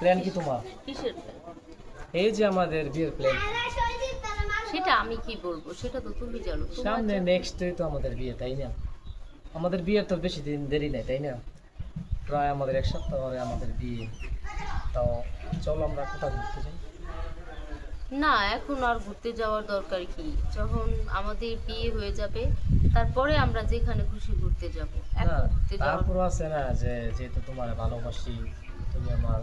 Plan কি তোমার? কিসের? এই যে আমাদের বিয়ের প্ল্যান সেটা আমি কি বলব? সেটা তো তুমি জানো। সামনে নেক্সট তো আমাদের বিয়ে তাই না? আমাদের বিয়ের তো বেশি দিন দেরি নাই তাই না? প্রায় আমাদের এক সপ্তাহ পরে আমাদের বিয়ে। তাও চলো আমরা কোথাও ঘুরতে যাই। না এখন আর ঘুরতে যাওয়ার দরকার কি? যখন আমাদের বিয়ে হয়ে যাবে তারপরে আমরা যেখানে খুশি ঘুরতে যাব। তারপর আছে না যে যেহেতু তোমার ভালোবাসি তুমি আমার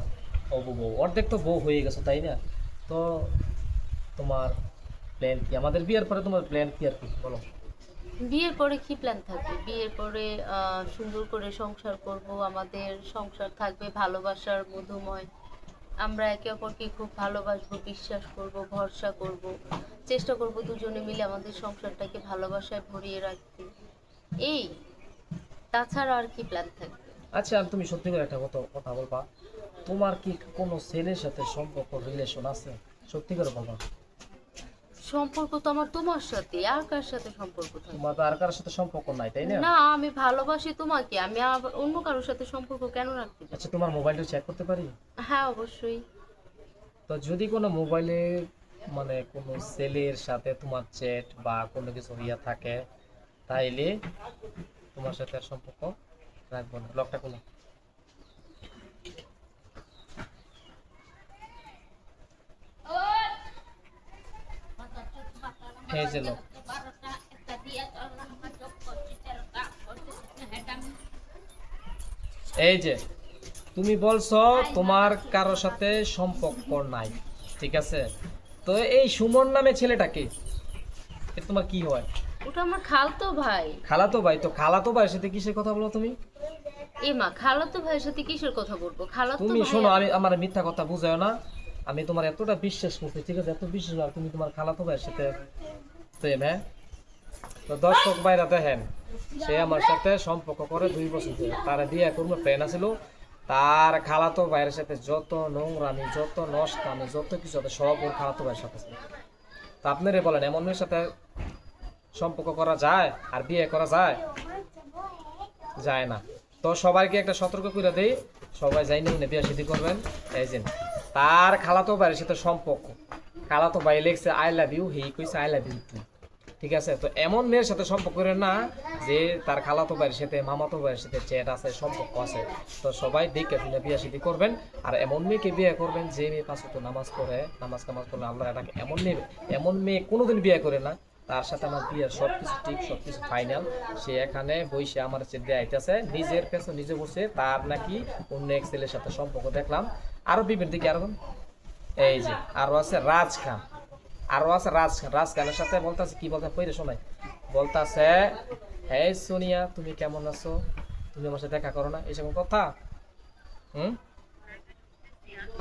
হবু বউ অর্ধেক তো বউ হয়ে গেছো, তাই না? তো তোমার প্ল্যান কি? আমাদের বিয়ের পরে তোমার প্ল্যান কি আর কি? বলো। বিয়ের পরে কি প্ল্যান থাকবে? বিয়ের পরে সুন্দর করে সংসার করব, আমাদের সংসার থাকবে ভালোবাসার মধুময়। আমরা একে অপরকে খুব ভালোবাসবো, বিশ্বাস করব, ভরসা করব। চেষ্টা করব দুজনে মিলে আমাদের সংসারটাকে ভালোবাসায় ভরিয়ে রাখতে। এই, তাছাড়া আর কি প্ল্যান থাকবে? আচ্ছা তুমি সত্যি করে একটা কথা কথা বলবা। তোমার কি কোনো ছেলের সাথে সম্পর্ক রিলেশন আছে? সত্যি করে বলবা। সম্পর্ক তো আমার তোমার সাথে আর কার সাথে সম্পর্ক তোমার তো আর কার সাথে সম্পর্ক নাই তাই না? না আমি ভালোবাসি তোমাকে আমি আবার অন্য কারোর সাথে সম্পর্ক কেন রাখতে আচ্ছা তোমার মোবাইলটা চেক করতে পারি? হ্যাঁ অবশ্যই। তো যদি কোনো মোবাইলে মানে কোনো ছেলের সাথে তোমার চ্যাট বা কোনো কিছু ইয়া থাকে তাইলে তোমার সাথে আর সম্পর্ক রাখব না লকটা কোনো এই যে এই যে তুমি বলছো তোমার কারোর সাথে সম্পর্ক নাই ঠিক আছে? তো এই সুমন নামে ছেলেটাকে তোমার কি হয়? ওটা আমার খালতো ভাই। খালাতো ভাই তো খালাতো ভাইয়ের সাথে কিসের কথা বলো তুমি? এ মা খালাতো ভাইয়ের সাথে কিসের কথা বলব? খালাতো তুমি শোনো আমি আমার মিথ্যা কথা বুঝাও না। আমি তোমার এতটা বিশ্বাস করছি ঠিক আছে? এত বিশ্বাস আর তুমি তোমার খালাতো ভাইয়ের সাথে প্রেম হ্যাঁ? তো দর্শক ভাইরা দেখেন সে আমার সাথে সম্পর্ক করে দুই বছর ধরে। তার বিয়ে করব প্ল্যান আছিল। তার খালাতো ভাইয়ের সাথে যত নোংরামি যত নষ্টামি যত কিছু সব ওর খালাতো ভাইয়ের সাথে তা আপনারে বলেন এমন মেয়ের সাথে সম্পর্ক করা যায় আর বিয়ে করা যায়? যায় না। তো সবাইকে একটা সতর্ক করে দেই, সবাই যাই না বিয়ে শাদী করবেন। এই যে, তার খালাতো ভাইয়ের সাথে সম্পর্ক। খালাতো ভাই লেখছে আই লাভ ইউ হি কইছে আই লাভ ইউ টু ঠিক আছে? তো এমন মেয়ের সাথে সম্পর্ক করে না যে তার খালাতো ভাইয়ের সাথে, মামাতো ভাইয়ের সাথে চ্যাট আছে, সম্পর্ক আছে। তো সবাই দেখে শুনে বিয়া শাদী করবেন। আর এমন মেয়েকে বিয়ে করবেন যে মেয়ে পাঁচ ওয়াক্ত নামাজ পড়ে, নামাজ কামাজ করলে আল্লাহ এটাকে এমন মেয়ে এমন মেয়ে কোনোদিন বিয়ে করে না। তার সাথে আমার বিয়ের সব কিছু ঠিক সব কিছু ফাইনাল সে এখানে বইসে আমার হচ্ছে দেয়াইতেছে নিজের পেছনে নিজে বসে তার নাকি অন্য এক ছেলের সাথে সম্পর্ক দেখলাম। আরও বিভিন্ন দিকে আরও। এই যে, আরও আছে রাজ খান। আরও আছে রাজ খান। রাজ খানের সাথে বলতেছে, কি বলতে পইরে শোনাই। বলতাছে হ্যাঁ সোনিয়া, তুমি কেমন আছো? তুমি আমার সাথে দেখা করো না? এইসব কথা। হুম?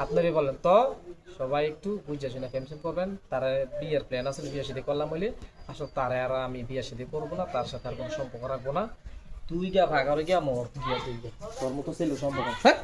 আপনারই বলেন। তো সবাই একটু বুঝে শুনে পেনশন করবেন। তার বিয়ের প্ল্যান আছে বিয়ে সাথে করলাম বলে। আসলে তারা আর আমি বিয়ে সাথে করব না তার সাথে আর কোনো সম্পর্ক রাখব না। তুই গিয়া ভাগারে গিয়া মর তুই গিয়া তুই তোর মতো ছিল সম্পর্ক। হ্যাঁ?